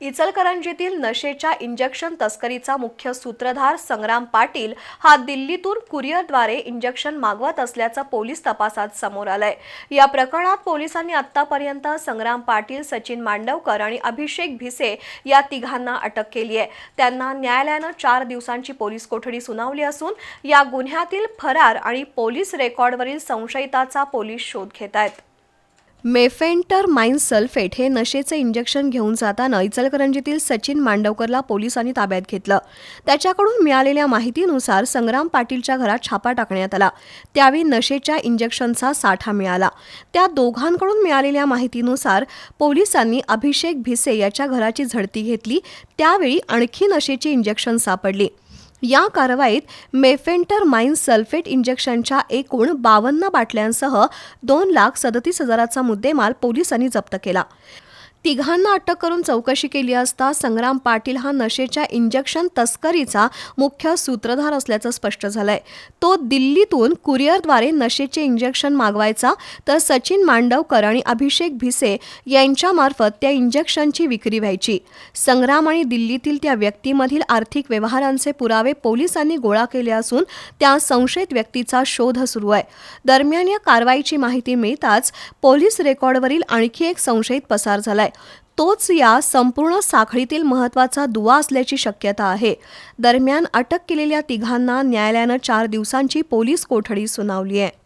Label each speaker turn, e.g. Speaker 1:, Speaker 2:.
Speaker 1: इचलकरंजीतील नशेच्या इंजेक्शन तस्करीचा मुख्य सूत्रधार संग्राम पाटील हा दिल्लीतून कुरिअरद्वारे इंजेक्शन मागवत असल्याचं पोलीस तपासात समोर आलंय. या प्रकरणात पोलिसांनी आतापर्यंत संग्राम पाटील सचिन मांडवकर आणि अभिषेक भिसे या तिघांना अटक केली आहे त्यांना न्यायालयानं चार दिवसांची पोलीस कोठडी सुनावली असून या गुन्ह्यातील फरार आणि पोलीस रेकॉर्डवरील संशयिताचा पोलीस शोध घेत आहेत मेफेंटर माइन सल्फेट हे नशेचं इंजेक्शन घेऊन जाताना इचलकरंजीतील सचिन मांडवकरला पोलिसांनी ताब्यात घेतलं. त्याच्याकडून मिळालेल्या माहितीनुसार संग्राम पाटीलच्या घरात छापा टाकण्यात आला. त्यावेळी नशेच्या इंजेक्शनचा साठा मिळाला. त्या दोघांकडून मिळालेल्या माहितीनुसार पोलिसांनी अभिषेक भिसे याच्या घराची झडती घेतली. त्यावेळी आणखी नशेची इंजेक्शन सापडली. या कारवाईत मेफेंटर माइन सल्फेट इंजेक्शनच्या एकूण बावन्न बाटल्यांसह दोन लाख सदतीस हजाराचा मुद्देमाल पोलिसांनी जप्त केला. तिघांना अटक करून चौकशी केली असता संग्राम पाटील हा नशेच्या इंजेक्शन तस्करीचा मुख्य सूत्रधार असल्याचं स्पष्ट झालंय. तो दिल्लीतून कुरिअरद्वारे नशेचे इंजेक्शन मागवायचा तर सचिन मांडवकर आणि अभिषेक भिसे यांच्यामार्फत त्या इंजेक्शनची विक्री व्हायची. संग्राम आणि दिल्लीतील त्या व्यक्तीमधील आर्थिक व्यवहारांचे पुरावे पोलिसांनी गोळा केले असून त्या संशयित व्यक्तीचा शोध सुरू आहे. दरम्यान या कारवाईची माहिती मिळताच पोलीस रेकॉर्डवरील आणखी एक संशयित पसार झालाय. तोच या संपूर्ण साखळीतील महत्त्वाचा दुवा असल्याची शक्यता आहे. दरम्यान अटक केलेल्या तिघांना न्यायालयानं चार दिवसांची पोलीस कोठडी सुनावली आहे.